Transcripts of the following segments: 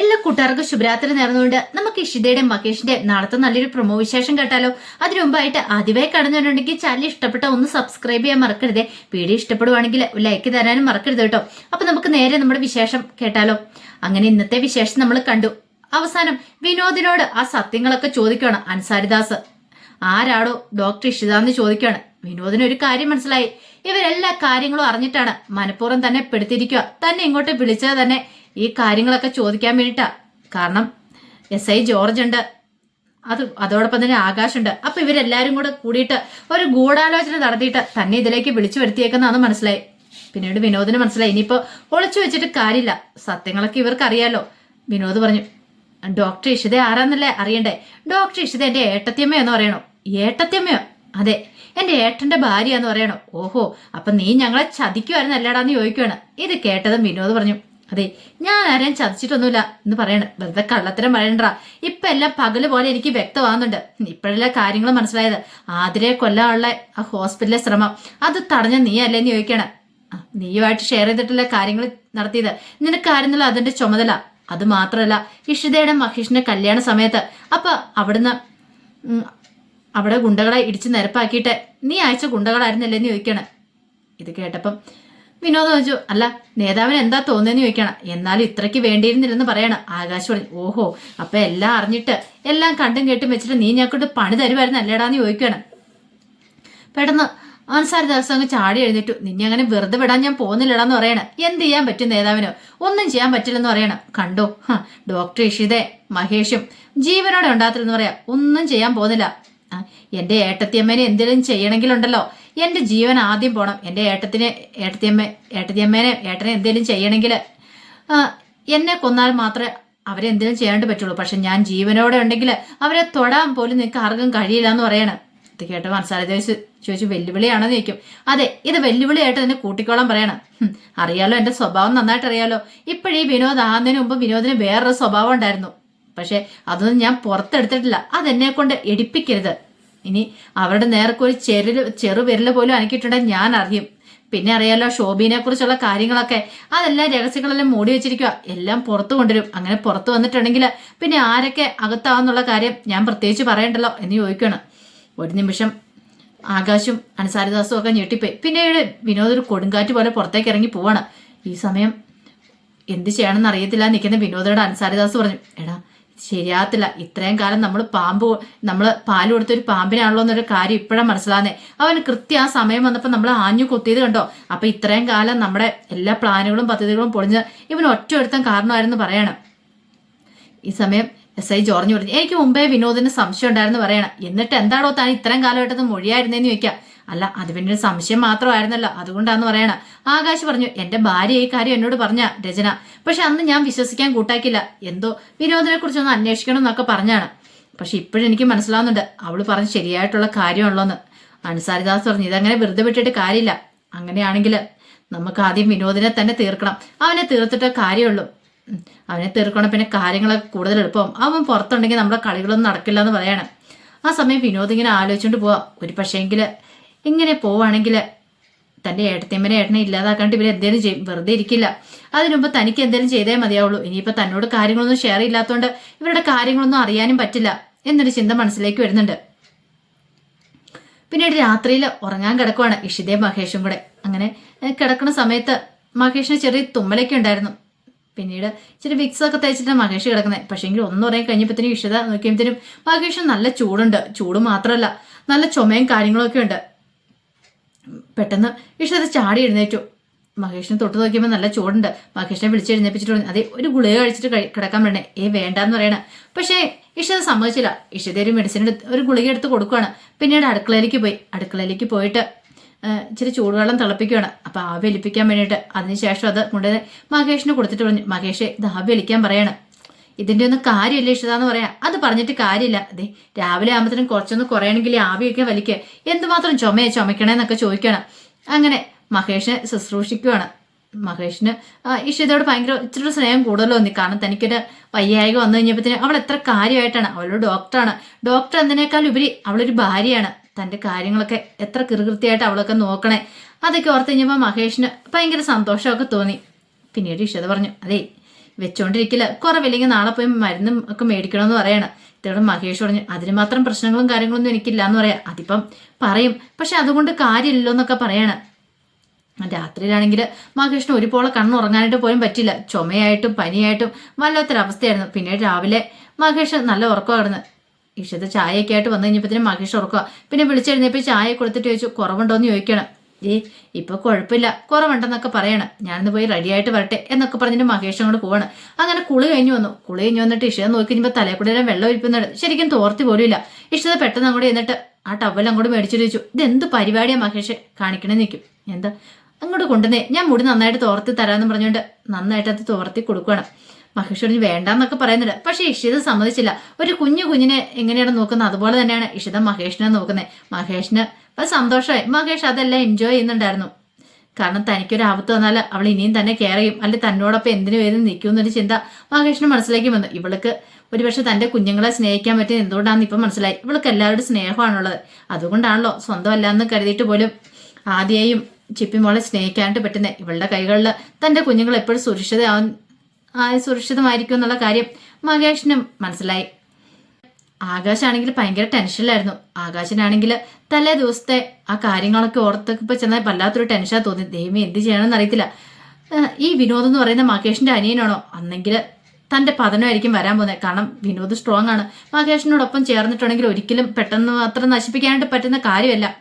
എല്ലാ കൂട്ടുകാർക്കും ശുഭരാത്രി നേർന്നുകൊണ്ട് നമുക്ക് ഇഷിതയുടെ മകേഷിന്റെ നാളത്തെ നല്ലൊരു പ്രൊമോ വിശേഷം കേട്ടാലോ? അതിനു മുമ്പായിട്ട് ആദ്യമായി കടന്നിട്ടുണ്ടെങ്കിൽ ചാനൽ ഇഷ്ടപ്പെട്ട ഒന്ന് സബ്സ്ക്രൈബ് ചെയ്യാൻ മറക്കരുതേ. വീഡിയോ ഇഷ്ടപ്പെടുവാണെങ്കിൽ ലൈക്ക് തരാനും മറക്കരുത് കേട്ടോ. അപ്പൊ നമുക്ക് നേരെ നമ്മുടെ വിശേഷം കേട്ടാലോ? അങ്ങനെ ഇന്നത്തെ വിശേഷം നമ്മൾ കണ്ടു. അവസാനം വിനോദിനോട് ആ സത്യങ്ങളൊക്കെ ചോദിക്കുകയാണ് അൻസാരിദാസ്. ആരാടോ ഡോക്ടർ ഇഷിത എന്ന് ചോദിക്കുകയാണ് വിനോദിന് ഒരു കാര്യം മനസ്സിലായി. ഇവരെല്ലാ കാര്യങ്ങളും അറിഞ്ഞിട്ടാണ് മനഃപൂർവം തന്നെ പെടുത്തിരിക്കുക തന്നെ ഇങ്ങോട്ട് വിളിച്ചത് തന്നെ ഈ കാര്യങ്ങളൊക്കെ ചോദിക്കാൻ വേണ്ടിയിട്ടാ കാരണം എസ് ഐ ജോർജ് ഉണ്ട് അത് അതോടൊപ്പം തന്നെ ആകാശുണ്ട്. അപ്പൊ ഇവരെല്ലാരും കൂടെ കൂടിയിട്ട് ഒരു ഗൂഢാലോചന നടത്തിയിട്ട് തന്നെ ഇതിലേക്ക് വിളിച്ചു വരുത്തിയേക്കുന്നതാണ് മനസ്സിലായി. പിന്നീട് വിനോദിന് മനസ്സിലായി. ഇനിയിപ്പോ ഒളിച്ചു വെച്ചിട്ട് കാര്യമില്ല. സത്യങ്ങളൊക്കെ ഇവർക്ക് അറിയാലോ വിനോദ് പറഞ്ഞു ഡോക്ടർ ഇഷിത ആരാന്നല്ലേ അറിയണ്ടേ? ഡോക്ടർ ഇഷിത എന്റെ ഏട്ടത്തിയമ്മ എന്ന് പറയണോ? ഏട്ടത്തിയമ്മയോ? അതെ. എന്റെ ഏട്ടന്റെ ഭാര്യ എന്ന് പറയണോ? ഓഹോ. അപ്പൊ നീ ഞങ്ങളെ ചതിക്കുമായിരുന്നു ചോദിക്കുവാണ്. ഇത് കേട്ടതും വിനോദ് പറഞ്ഞു അതെ ഞാൻ ആരെയും ചതിച്ചിട്ടൊന്നുമില്ല എന്ന് പറയണ. വെറുതെ കള്ളത്തരം പറയണ്ട ഇപ്പൊ എല്ലാം പകൽ പോലെ എനിക്ക് വ്യക്തമാകുന്നുണ്ട്. ഇപ്പോഴല്ലേ കാര്യങ്ങൾ മനസ്സിലായത്. ആതിരെ കൊല്ലാനുള്ള ആ ഹോസ്പിറ്റലിലെ ശ്രമം. അത് തടഞ്ഞ നീ അല്ലേന്ന് ചോദിക്കണ. നീയുമായിട്ട് ഷെയർ ചെയ്തിട്ടുള്ള കാര്യങ്ങൾ നടത്തിയത്. നിനക്കായിരുന്നല്ലോ അതിന്റെ ചുമതല. അത് മാത്രമല്ല ഇഷിതയുടെ മഹേഷിന്റെ കല്യാണ സമയത്ത്. അപ്പൊ അവിടുന്ന് അവിടെ ഗുണ്ടകളെ ഇടിച്ച് നിരപ്പാക്കിയിട്ട് നീ അയച്ച ഗുണ്ടകളായിരുന്നല്ലേന്ന് ചോദിക്കണേ. ഇത് കേട്ടപ്പം വിനോദം ചോദിച്ചു അല്ല നേതാവിന് എന്താ തോന്നിയെന്ന് ചോദിക്കണം. എന്നാലും ഇത്രയ്ക്ക് വേണ്ടിയിരുന്നില്ലെന്ന് പറയണം. ആകാശ് പറഞ്ഞു ഓഹോ അപ്പൊ എല്ലാം അറിഞ്ഞിട്ട് എല്ലാം കണ്ടും കേട്ടും വെച്ചിട്ട് നീ ഞങ്ങൾക്കൊണ്ട് പണി തരുമായിരുന്നു അല്ലേടാന്ന് ചോദിക്കണം. പെട്ടെന്ന് അൻസാരി ദിവസം അങ്ങ് ചാടി എഴുന്നേറ്റു. നിന്നെ അങ്ങനെ വെറുതെ വിടാൻ ഞാൻ പോകുന്നില്ലടാന്ന് പറയണം. എന്ത് ചെയ്യാൻ പറ്റും നേതാവിനോ? ഒന്നും ചെയ്യാൻ പറ്റില്ലെന്ന് പറയണം. കണ്ടോ? ഡോക്ടർ ഇഷിതേ മഹേഷും ജീവനോടെ ഉണ്ടാകത്തില്ലെന്ന് പറയാം. ഒന്നും ചെയ്യാൻ പോകുന്നില്ല. എന്റെ ഏട്ടത്തിയമ്മേനെ എന്തെങ്കിലും ചെയ്യണമെങ്കിലുണ്ടല്ലോ. എന്റെ ജീവൻ ആദ്യം പോണം. എന്റെ ഏട്ടത്തിന് ഏട്ടത്തിയമ്മ ഏട്ടത്തിയമ്മേനെ ഏട്ടനെ എന്തെങ്കിലും ചെയ്യണമെങ്കിൽ എന്നെ കൊന്നാൽ മാത്രമേ അവരെ എന്തെങ്കിലും ചെയ്യാണ്ട് പറ്റുള്ളൂ. പക്ഷെ ഞാൻ ജീവനോടെ ഉണ്ടെങ്കിൽ അവരെ തൊടാൻ പോലും നിങ്ങൾക്ക് ആർക്കും കഴിയില്ല എന്ന് പറയണം. ഇത് കേട്ട് മനസ്സാല ചോദിച്ചു വെല്ലുവിളിയാണെന്ന് ചോദിക്കും. അതെ ഇത് വെല്ലുവിളിയായിട്ട് തന്നെ കൂട്ടിക്കോളാൻ പറയണം. അറിയാലോ എന്റെ സ്വഭാവം നന്നായിട്ട് അറിയാലോ. ഇപ്പോഴീ വിനോദ് ആകുന്നതിന് മുമ്പ് വിനോദിന് വേറൊരു സ്വഭാവം ഉണ്ടായിരുന്നു. പക്ഷെ അതൊന്നും ഞാൻ പുറത്തെടുത്തിട്ടില്ല. അതെന്നെ കൊണ്ട് എടുപ്പിക്കരുത് ഇനി അവരുടെ നേർക്ക് ഒരു ചെറു ചെറു വിരൽ പോലും അനക്കിയിട്ടുണ്ടെങ്കിൽ ഞാൻ അറിയും. പിന്നെ അറിയാലോ ഷോബിനെ കുറിച്ചുള്ള കാര്യങ്ങളൊക്കെ. അതെല്ലാം രഹസ്യങ്ങളെല്ലാം മൂടി വെച്ചിരിക്കുക എല്ലാം പുറത്തു കൊണ്ടുവരും. അങ്ങനെ പുറത്തു വന്നിട്ടുണ്ടെങ്കിൽ പിന്നെ ആരൊക്കെ അകത്താവെന്നുള്ള കാര്യം ഞാൻ പ്രത്യേകിച്ച് പറയണ്ടല്ലോ എന്ന് ചോദിക്കണം ഒരു നിമിഷം ആകാശും അൻസാരിദാസും ഒക്കെ ഞെട്ടിപ്പോയി. പിന്നീട് വിനോദ് ഒരു കൊടുങ്കാറ്റ് പോലെ പുറത്തേക്ക് ഇറങ്ങി പോവാണ്. ഈ സമയം എന്ത് ചെയ്യണമെന്ന് അറിയത്തില്ല നിൽക്കുന്ന വിനോദയുടെ അൻസാരിദാസ് പറഞ്ഞു. എടാ ശരിയാകത്തില്ല. ഇത്രയും കാലം നമ്മൾ പാമ്പ് നമ്മൾ പാൽ കൊടുത്ത ഒരു പാമ്പിനാണല്ലോ എന്നൊരു കാര്യം ഇപ്പോഴാണ് മനസ്സിലാകുന്നേ. അവന് കൃത്യം ആ സമയം വന്നപ്പോൾ നമ്മൾ ആഞ്ഞു കൊത്തിയത് കണ്ടോ? അപ്പൊ ഇത്രയും കാലം നമ്മുടെ എല്ലാ പ്ലാനുകളും പദ്ധതികളും പൊളിഞ്ഞ് ഇവൻ ഒറ്റ ഒരുത്തം കാരണമായിരുന്നു പറയണം. ഈ സമയം എസ് ഐ ജോർജ് പറഞ്ഞു എനിക്ക് മുമ്പേ വിനോദിന് സംശയം ഉണ്ടായിരുന്നു പറയണം. എന്നിട്ട് എന്താണോ താൻ ഇത്രയും കാലമായിട്ടത് മൊഴിയായിരുന്നേന്ന് ചോദിക്കാം. അല്ല അത് പിന്നെ ഒരു സംശയം മാത്രമായിരുന്നല്ലോ. അതുകൊണ്ടാന്ന് പറയണ. ആകാശ് പറഞ്ഞു എന്റെ ഭാര്യ ഈ കാര്യം എന്നോട് പറഞ്ഞ രചന. പക്ഷെ അന്ന് ഞാൻ വിശ്വസിക്കാൻ കൂട്ടാക്കില്ല എന്തോ വിനോദിനെ കുറിച്ചൊന്ന് അന്വേഷിക്കണം എന്നൊക്കെ പറഞ്ഞാണ്. പക്ഷെ ഇപ്പോഴും എനിക്ക് മനസ്സിലാവുന്നുണ്ട് അവൾ പറഞ്ഞ് ശരിയായിട്ടുള്ള കാര്യമുള്ളോന്ന് അൻസാരിദാസ് പറഞ്ഞു ഇതങ്ങനെ വെറുതെ വിട്ടിട്ട് കാര്യമില്ല. അങ്ങനെയാണെങ്കിൽ നമുക്ക് ആദ്യം വിനോദിനെ തന്നെ തീർക്കണം. അവനെ തീർത്തിട്ട് കാര്യമുള്ളൂ. അവനെ തീർക്കണം പിന്നെ കാര്യങ്ങളൊക്കെ കൂടുതൽ എളുപ്പം. അവൻ പുറത്തുണ്ടെങ്കിൽ നമ്മുടെ കളികളൊന്നും നടക്കില്ല എന്ന് പറയണം. ആ സമയം വിനോദ് ഇങ്ങനെ ആലോചിച്ചുകൊണ്ട് പോവാം. ഒരു പക്ഷേങ്കിൽ ഇങ്ങനെ പോവാണെങ്കിൽ തന്റെ ഏട്ടത്തിയമ്മനെ ഏട്ടനെ ഇല്ലാതാക്കാണ്ട് ഇവരെ എന്തേലും ചെയ്യും വെറുതെ ഇരിക്കില്ല. അതിനുമ്പ് തനിക്ക് എന്തേലും ചെയ്തേ മതിയാവുള്ളൂ. ഇനിയിപ്പോ തന്നോട് കാര്യങ്ങളൊന്നും ഷെയർ ഇല്ലാത്തതുകൊണ്ട് ഇവരുടെ കാര്യങ്ങളൊന്നും അറിയാനും പറ്റില്ല എന്നൊരു ചിന്ത മനസ്സിലേക്ക് വരുന്നുണ്ട്. പിന്നീട് രാത്രിയിൽ ഉറങ്ങാൻ കിടക്കുവാണ് ഇഷിതയും മഹേഷും കൂടെ. അങ്ങനെ കിടക്കുന്ന സമയത്ത് മഹേഷിന് ചെറിയ തുമ്മലൊക്കെ ഉണ്ടായിരുന്നു. പിന്നീട് ഇച്ചിരി വിക്സ് ഒക്കെ തേച്ചിട്ടാണ് മഹേഷ് കിടക്കുന്നത്. പക്ഷേങ്കിൽ ഒന്നും പറയാൻ കഴിഞ്ഞപ്പോഴത്തേനും ഇഷിത നോക്കിയപ്പോഴത്തേനും മഹേഷിന് നല്ല ചൂടുണ്ട്. ചൂട് മാത്രമല്ല നല്ല ചുമയും കാര്യങ്ങളൊക്കെ ഉണ്ട്. പെട്ടെന്ന് ഇഷിത ചാടി എഴുന്നേറ്റു. മഹേഷിനെ തൊട്ട് നോക്കിയപ്പോൾ നല്ല ചൂടുണ്ട്. മഹേഷിനെ വിളിച്ച് എഴുന്നേപ്പിച്ചിട്ട് അതെ ഒരു ഗുളിക കഴിച്ചിട്ട് കഴി- കിടക്കാൻ പറയണേ. ഏ വേണ്ടാന്ന് പറയണ. പക്ഷേ ഇഷിത സമ്മതിച്ചില്ല. ഇഷ്ടത്തെ ഒരു മെഡിസിൻ എടുത്ത് ഒരു ഗുളിക എടുത്ത് കൊടുക്കുകയാണ് പിന്നീട് അടുക്കളയിലേക്ക് പോയി. അടുക്കളയിലേക്ക് പോയിട്ട് ഇച്ചിരി ചൂടുവെള്ളം തിളപ്പിക്കുകയാണ് അപ്പൊ ആവി ഒലിപ്പിക്കാൻ വേണ്ടിയിട്ട് അതിനുശേഷം അത് കൊണ്ടുവന്ന് മഹേഷിന് കൊടുത്തിട്ട് പറഞ്ഞു മഹേഷ് ഇത് ആവി ഒലിക്കാൻ പറയണം. ഇതിന്റെ ഒന്നും കാര്യമില്ല ഇഷ്ടതാന്ന് പറയാം അത് പറഞ്ഞിട്ട് കാര്യമില്ല. അതെ രാവിലെ ആകുമ്പോഴത്തേനും കുറച്ചൊന്ന് കുറയണമെങ്കിൽ ആവിയൊക്കെ വലിക്കുക എന്തുമാത്രം ചുമയെ ചുമക്കണേന്നൊക്കെ ചോദിക്കണം. അങ്ങനെ മഹേഷിനെ ശുശ്രൂഷിക്കുവാണ്. മഹേഷിന് ഇഷ്ടതയോട് ഭയങ്കര ഇച്ചിരി സ്നേഹം കൂടുതൽ തോന്നി. കാരണം തനിക്കൊരു വയ്യായിക വന്നു കഴിഞ്ഞപ്പോഴത്തേനും അവൾ എത്ര കാര്യമായിട്ടാണ്. അവളൊരു ഡോക്ടറാണ്. ഡോക്ടർ എന്നതിനേക്കാൾ ഉപരി അവളൊരു ഭാര്യയാണ്. തന്റെ കാര്യങ്ങളൊക്കെ എത്ര കൃകൃത്യമായിട്ട് അവളൊക്കെ നോക്കണേ. അതൊക്കെ ഓർത്ത് കഴിഞ്ഞപ്പോൾ മഹേഷിന് ഭയങ്കര സന്തോഷമൊക്കെ തോന്നി. പിന്നീട് ഇഷ്ടത പറഞ്ഞു അതെ വെച്ചോണ്ടിരിക്കില്ല കുറവില്ലെങ്കിൽ നാളെ പോയി മരുന്നും ഒക്കെ മേടിക്കണമെന്ന് പറയണം. ഇത്തവണ മഹേഷ് പറഞ്ഞു അതിന് മാത്രം പ്രശ്നങ്ങളും കാര്യങ്ങളൊന്നും എനിക്കില്ല എന്ന് പറയാം. അതിപ്പം പറയും. പക്ഷെ അതുകൊണ്ട് കാര്യമില്ലല്ലോ എന്നൊക്കെ പറയണം. രാത്രിയിലാണെങ്കിൽ മഹേഷിന് ഒരു പോളെ കണ്ണുറങ്ങാനായിട്ട് പോലും പറ്റില്ല. ചുമയായിട്ടും പനിയായിട്ടും വല്ലാത്തൊരവസ്ഥയായിരുന്നു. പിന്നെ രാവിലെ മഹേഷ് നല്ല ഉറക്കമായിരുന്നു. ഇഷ്ടത്തെ ചായയൊക്കെ ആയിട്ട് വന്നു കഴിഞ്ഞപ്പോഴത്തേനും മഹേഷ് ഉറക്കുക പിന്നെ വിളിച്ചെഴുന്നേപ്പോൾ ചായ കൊടുത്തിട്ട് ചോദിച്ചു കുറവുണ്ടോ എന്ന് ചോദിക്കണം ഏ ഇപ്പൊ കുഴപ്പമില്ല കുറവുണ്ടെന്നൊക്കെ പറയണം. ഞാനിന്ന് പോയി റെഡി ആയിട്ട് വരട്ടെ എന്നൊക്കെ പറഞ്ഞിട്ട് മഹേഷ് അങ്ങോട്ട് പോവാണ്. അങ്ങനെ കുളി കഴിഞ്ഞു വന്നു. കുളി കഴിഞ്ഞു വന്നിട്ട് ഇഷിത നോക്കി കഴിഞ്ഞപ്പോൾ തലക്കൂടെ വെള്ളം ഇരിക്കുന്നുണ്ട് ശരിക്കും തോർത്തി പോലും ഇല്ല ഇഷിത പെട്ടെന്ന് അങ്ങോട്ട് എന്നിട്ട് ആ ടവൽ അങ്ങോട്ട് മേടിച്ചിട്ട് ചോദിച്ചു ഇത് എന്ത് പരിപാടിയാ മഹേഷ്? കാണിക്കണേ നിൽക്കും എന്താ? അങ്ങോട്ട് കൊണ്ടുവന്നേ. ഞാൻ മുടി നന്നായിട്ട് തോർത്തി തരാമെന്ന് പറഞ്ഞുകൊണ്ട് നന്നായിട്ട് അത് തോർത്തി കൊടുക്കുകയാണ് മഹേശ്വരന് വേണ്ടെന്നൊക്കെ പറയുന്നുണ്ട്. പക്ഷെ ഇഷിത സമ്മതിച്ചില്ല. ഒരു കുഞ്ഞു കുഞ്ഞിനെ എങ്ങനെയാണ് നോക്കുന്നത്? അതുപോലെ തന്നെയാണ് ഇഷിത മഹേഷിനെ നോക്കുന്നത്. മഹേഷിന് അത് സന്തോഷമായി. മഹേഷ് അതെല്ലാം എൻജോയ് ചെയ്യുന്നുണ്ടായിരുന്നു. കാരണം തനിക്കൊരു ആപത്ത് വന്നാൽ അവൾ ഇനിയും തന്നെ കെയർ ചെയ്യും. അല്ലെങ്കിൽ തന്നോടൊപ്പം എന്തിനു വേദന നിൽക്കും എന്നൊരു ചിന്ത മഹേഷിന് മനസ്സിലേക്ക് വന്നു. ഇവൾക്ക് ഒരുപക്ഷെ തന്റെ കുഞ്ഞുങ്ങളെ സ്നേഹിക്കാൻ പറ്റുന്ന എന്തുകൊണ്ടാണെന്ന് ഇപ്പം മനസ്സിലായി. ഇവൾക്ക് എല്ലാവരുടെ സ്നേഹമാണുള്ളത്. അതുകൊണ്ടാണല്ലോ സ്വന്തമല്ലാന്ന് കരുതിയിട്ട് പോലും ആദ്യയും ചിപ്പിമോളെ സ്നേഹിക്കാനായിട്ട് പറ്റുന്നത് ഇവളുടെ കൈകളിൽ തന്റെ കുഞ്ഞുങ്ങൾ എപ്പോഴും സുരക്ഷിതമാവും സുരക്ഷിതമായിരിക്കും എന്നുള്ള കാര്യം മഹേഷിനും മനസ്സിലായി. ആകാശാണെങ്കിൽ ഭയങ്കര ടെൻഷനിലായിരുന്നു ആകാശനാണെങ്കിൽ തലേ ദിവസത്തെ ആ കാര്യങ്ങളൊക്കെ ഓർത്തൊക്കെ ചെന്നാൽ വല്ലാത്തൊരു ടെൻഷനാ തോന്നി. ദൈവം എന്ത് ചെയ്യണമെന്ന് അറിയത്തില്ല. ഈ വിനോദ് എന്ന് പറയുന്ന മഹേഷിന്റെ അനിയനാണോ? അന്നെങ്കിൽ തന്റെ പതനമായിരിക്കും വരാൻ പോകുന്നത്. കാരണം വിനോദ് സ്ട്രോങ് ആണ്. മഹേഷിനോടൊപ്പം ചേർന്നിട്ടുണ്ടെങ്കിൽ ഒരിക്കലും പെട്ടെന്ന് അത്ര നശിപ്പിക്കാനായിട്ട് പറ്റുന്ന കാര്യമല്ല.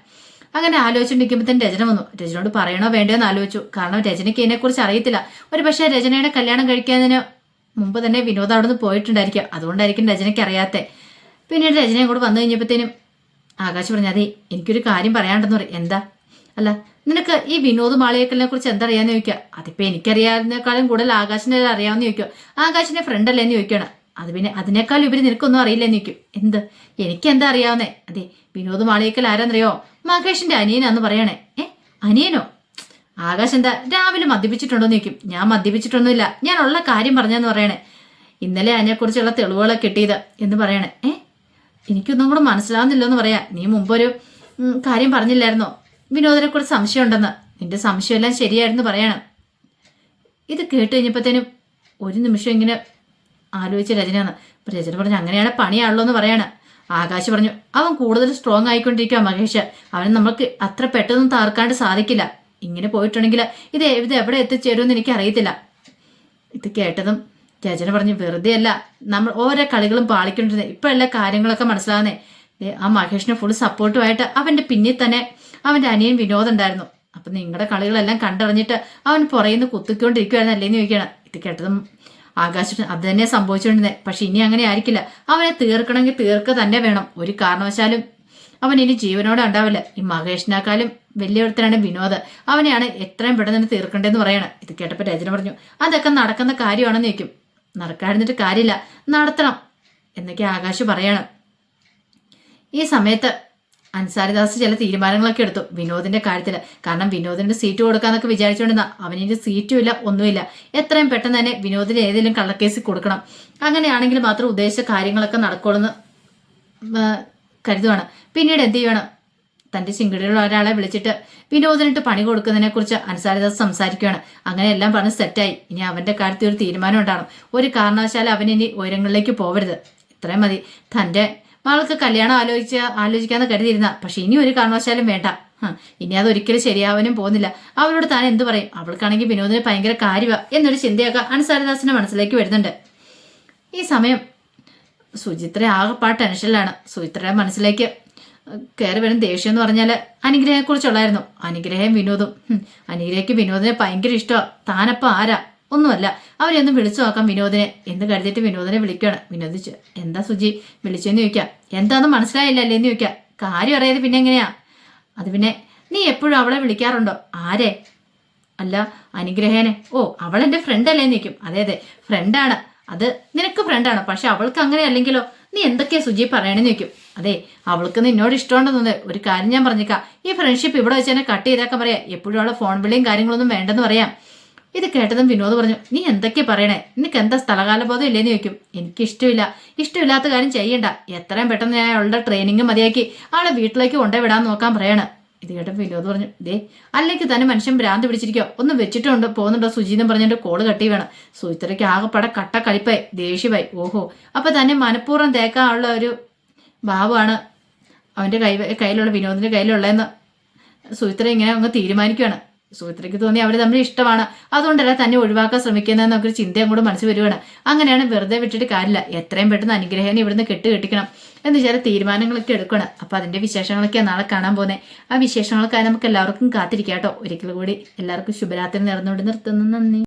അങ്ങനെ ആലോചിച്ചുകൊണ്ടിരിക്കുമ്പോൾ തന്നെ രചന വന്നു. രചനയോട് പറയണോ വേണ്ടയോ എന്ന് ആലോചിച്ചു. കാരണം രചനയ്ക്ക് ഇതിനെക്കുറിച്ച് അറിയത്തില്ല. ഒരു പക്ഷേ രചനയുടെ കല്യാണം കഴിക്കുന്നതിന് മുമ്പ് തന്നെ വിനോദ് അവിടെ നിന്ന് പോയിട്ടുണ്ടായിരിക്കും. അതുകൊണ്ടായിരിക്കും രചനയ്ക്ക് അറിയാത്തത് പിന്നീട് രചനയും കൂടെ വന്നു കഴിഞ്ഞപ്പോഴത്തേനും ആകാശ് പറഞ്ഞു അതെ എനിക്കൊരു കാര്യം പറയാണ്ടെന്ന് പറയും. എന്താ? അല്ല നിനക്ക് ഈ വിനോദ് മാളിയേക്കലിനെ കുറിച്ച് എന്താ അറിയാന്ന് ചോദിക്കുക. അതിപ്പോ എനിക്കറിയാവുന്നേക്കാളും കൂടുതൽ ആകാശിനെ അറിയാമെന്ന് ചോദിക്കുക. ആകാശിന്റെ ഫ്രണ്ട് അല്ലേന്ന് ചോദിക്കണം അത് പിന്നെ അതിനേക്കാൾ ഉപരി നിനക്കൊന്നും അറിയില്ലെന്ന് ചോദിക്കും. എന്ത്? എനിക്ക് എന്താ അറിയാവുന്നേ? അതെ വിനോദ് മാളിയേക്കൽ ആരാന്നറിയോ? മഹേഷിന്റെ അനിയനാന്ന് പറയണേ. ഏ അനിയനോ? ആകാശ് എന്താ രാവിലെ മദ്യപിച്ചിട്ടുണ്ടോന്ന് ചോദിക്കും. ഞാൻ മദ്യപിച്ചിട്ടൊന്നുമില്ല. ഞാൻ ഉള്ള കാര്യം പറഞ്ഞെന്ന് പറയണേ. ഇന്നലെ അതിനെക്കുറിച്ചുള്ള തെളിവുകളൊക്കെ കിട്ടിയത് എന്ന് പറയണേ. ഏ എനിക്കൊന്നും കൂടെ മനസ്സിലാവുന്നില്ലെന്ന് പറയാ. നീ മുമ്പൊരു കാര്യം പറഞ്ഞില്ലായിരുന്നോ? വിനോദിനെ കുറിച്ച് സംശയമുണ്ടെന്ന്. നിന്റെ സംശയമെല്ലാം ശരിയായിരുന്നു പറയണം. ഇത് കേട്ട് കഴിഞ്ഞപ്പോഴത്തേനും ഒരു നിമിഷം ഇങ്ങനെ ആലോചിച്ച രചനയാണ്. അപ്പൊ രചന പറഞ്ഞു അങ്ങനെയാണ് പണിയാണല്ലോ എന്ന് പറയാണ്. ആകാശ് പറഞ്ഞു അവൻ കൂടുതൽ സ്ട്രോങ് ആയിക്കൊണ്ടിരിക്കുക മഹേഷ്. അവന് നമുക്ക് അത്ര പെട്ടെന്ന് താർക്കാണ്ട് സാധിക്കില്ല. ഇങ്ങനെ പോയിട്ടുണ്ടെങ്കിൽ ഇത് ഇത് എവിടെ എത്തിച്ചേരുമെന്ന് എനിക്ക് അറിയത്തില്ല ഇത് കേട്ടതും രചന പറഞ്ഞു വെറുതെ അല്ല നമ്മൾ ഓരോ കളികളും പാളിക്കൊണ്ടിരുന്നത് ഇപ്പോഴല്ല കാര്യങ്ങളൊക്കെ മനസ്സിലാകുന്നേ ആ മഹേഷിന് ഫുൾ സപ്പോർട്ടുമായിട്ട് അവന്റെ പിന്നിൽ തന്നെ അവന്റെ അനിയൻ വിനോദം ഉണ്ടായിരുന്നു. അപ്പൊ നിങ്ങളുടെ കളികളെല്ലാം കണ്ടറിഞ്ഞിട്ട് അവൻ പുറയുന്ന കുത്തിക്കൊണ്ടിരിക്കുകയായിരുന്നു അല്ലേന്ന് ചോദിക്കണം ഇത് കേട്ടതും ആകാശത്തിന് അത് തന്നെ സംഭവിച്ചുകൊണ്ടിരുന്നത് പക്ഷെ ഇനി അങ്ങനെ ആയിരിക്കില്ല. അവനെ തീർക്കണമെങ്കിൽ തീർക്ക തന്നെ വേണം. ഒരു കാരണവശാലും അവൻ ഇനി ജീവനോടെ ഉണ്ടാവില്ല. ഈ മഹേഷിനേക്കാളും വലിയ ഒരുത്തനാണ് വിനോദ്. അവനെയാണ് എത്രയും പെട്ടെന്ന് തന്നെ തീർക്കേണ്ടതെന്ന് പറയണം. ഇത് കേട്ടപ്പോൾ രചന പറഞ്ഞു അതൊക്കെ നടക്കുന്ന കാര്യമാണെന്ന് ചോദിക്കും. നടക്കാതിരുന്നിട്ട് കാര്യമില്ല. നടത്തണം. എന്നൊക്കെ ആകാശ് പറയണം. ഈ സമയത്ത് അൻസാരിദാസ് ചില തീരുമാനങ്ങളൊക്കെ എടുത്തു. വിനോദിന്റെ കാര്യത്തിൽ കാരണം വിനോദിന്റെ സീറ്റ് കൊടുക്കാന്നൊക്കെ വിചാരിച്ചുകൊണ്ടിരുന്ന അവനിന്റെ സീറ്റും ഇല്ല ഒന്നുമില്ല. എത്രയും പെട്ടെന്ന് തന്നെ വിനോദിന് ഏതെങ്കിലും കള്ളക്കേസിൽ കൊടുക്കണം. അങ്ങനെയാണെങ്കിൽ മാത്രം ഉദ്ദേശിച്ച കാര്യങ്ങളൊക്കെ നടക്കുള്ളൂ എന്ന് കരുതുവാണ്. പിന്നീട് എന്ത് ചെയ്യണം തന്റെ ചിങ്കിടിയുള്ള ഒരാളെ വിളിച്ചിട്ട് വിനോദിനിട്ട് പണി കൊടുക്കുന്നതിനെ കുറിച്ച് അൻസാരിദാസ് സംസാരിക്കുകയാണ് അങ്ങനെ എല്ലാം പറഞ്ഞ് സെറ്റായി ഇനി അവന്റെ കാര്യത്തിൽ ഒരു തീരുമാനം ഉണ്ടാകണം ഒരു കാരണവശാലും അവൻ ഇനി ഉയരങ്ങളിലേക്ക് പോവരുത്. ഇത്രയും മതി. തന്റെ മകൾക്ക് കല്യാണം ആലോചിച്ച് ആലോചിക്കാന്ന് കരുതിയിരുന്ന. പക്ഷെ ഇനി ഒരു കാരണവശാലും വേണ്ട. ഇനി അത് ഒരിക്കലും ശരിയാവാനും പോകുന്നില്ല. അവരോട് താൻ എന്ത് പറയും? അവൾക്കാണെങ്കിൽ വിനോദിന് ഭയങ്കര കാര്യ എന്നൊരു ചിന്തയൊക്കെ അൻസാരിദാസിന്റെ മനസ്സിലേക്ക് വരുന്നുണ്ട്. ഈ സമയം സുചിത്ര ആകെപ്പാ ടെൻഷനിലാണ് സുചിത്രയുടെ മനസ്സിലേക്ക് കയറി വരും ദേഷ്യം എന്ന് പറഞ്ഞാൽ അനുഗ്രഹയെ കുറിച്ചുള്ളായിരുന്നു അനുഗ്രഹം വിനോദും. അനുഗ്രഹയ്ക്ക് വിനോദിനെ ഭയങ്കര ഇഷ്ടമാണ് താനപ്പം ആരാ? ഒന്നുമല്ല. അവരെ ഒന്ന് വിളിച്ചു നോക്കാം വിനോദിനെ. എന്ന് കരുതിയിട്ട് വിനോദിനെ വിളിക്കുകയാണ് വിനോദിച്ച് എന്താ സുജി വിളിച്ചെന്ന് ചോദിക്കാം. എന്താന്ന് മനസ്സിലായില്ല അല്ലേന്ന് ചോദിക്കാം. കാര്യം അറിയാതെ പിന്നെ എങ്ങനെയാ? അത് പിന്നെ നീ എപ്പോഴും അവളെ വിളിക്കാറുണ്ടോ? ആരെ? അല്ല അനുഗ്രഹേനെ. ഓ അവളെന്റെ ഫ്രണ്ട് അല്ലേ? നിൽക്കും അതെ അതെ ഫ്രണ്ടാണ് അത് നിനക്ക് ഫ്രണ്ടാണ് പക്ഷെ അവൾക്ക് അങ്ങനെ അല്ലെങ്കിലോ? നീ എന്തൊക്കെയാ സുജി പറയണെന്ന് ചോദിക്കും. അതെ അവൾക്ക് നിന്നോട് ഇഷ്ടമുണ്ടെന്ന് ഒരു കാര്യം ഞാൻ പറഞ്ഞേക്കാം. ഈ ഫ്രണ്ട്ഷിപ്പ് ഇവിടെ വെച്ച് തന്നെ കട്ട് ചെയ്താക്കാൻ പറയാം. എപ്പോഴും അവളെ ഫോൺ വിളിയും കാര്യങ്ങളൊന്നും വേണ്ടെന്ന് പറയാം. ഇത് കേട്ടതും വിനോദ് പറഞ്ഞു നീ എന്തൊക്കെയാ പറയണേ? നിനക്ക് എന്താ സ്ഥലകാലബോധം ഇല്ലേന്ന് ചോദിക്കും. എനിക്ക് ഇഷ്ടമില്ല ഇഷ്ടമില്ലാത്ത കാര്യം ചെയ്യണ്ട. എത്രയും പെട്ടെന്ന് ഞാൻ അവളുടെ ട്രെയിനിങ് മതിയാക്കി. അവളെ വീട്ടിലേക്ക് കൊണ്ടുവിടാൻ നോക്കാൻ പറയാണ്. ഇത് കേട്ട വിനോദ് പറഞ്ഞു ദേ അല്ലെങ്കിൽ തന്നെ മനുഷ്യൻ ഭ്രാന്ത് പിടിച്ചിരിക്കോ ഒന്ന് വെച്ചിട്ടുണ്ട്. പോകുന്നുണ്ടോ സുജി എന്ന് പറഞ്ഞിട്ട് കോൾ കട്ടി വേണം സുചിത്രയ്ക്ക് ആകെപ്പടെ കട്ട കളിപ്പായി ദേഷ്യമായി. ഓഹോ. അപ്പൊ തന്നെ മനഃപൂർവം തേക്കാനുള്ള ഒരു ഭാവമാണ് അവന്റെ കൈ കയ്യിലുള്ള വിനോദിന്റെ കയ്യിലുള്ളതെന്ന് സുചിത്ര ഇങ്ങനെ അങ്ങ് തീരുമാനിക്കുകയാണ് സുചിത്രയ്ക്ക് തോന്നി. അവർ തമ്മിൽ ഇഷ്ടമാണ്. അതുകൊണ്ടല്ല തന്നെ ഒഴിവാക്കാൻ ശ്രമിക്കുന്നതെന്നൊക്കെ ഒരു ചിന്തയും കൂടെ മനസ്സിൽ വരുവാണ്. അങ്ങനെയാണ് വെറുതെ വിട്ടിട്ട് കാര്യമില്ല. എത്രയും പെട്ടെന്ന് അനുഗ്രഹം ഇവിടുന്ന് കെട്ട് കെട്ടിക്കണം എന്ന് ചില തീരുമാനങ്ങളൊക്കെ എടുക്കണം അപ്പൊ അതിന്റെ വിശേഷങ്ങളൊക്കെ നാളെ കാണാൻ പോകുന്നത് ആ വിശേഷങ്ങൾക്കായി നമുക്ക് എല്ലാവർക്കും കാത്തിരിക്കാം കേട്ടോ. ഒരിക്കൽ കൂടി എല്ലാവർക്കും ശുഭരാത്രി നേർന്നുകൊണ്ട് നിർത്തുന്നു. നന്ദി.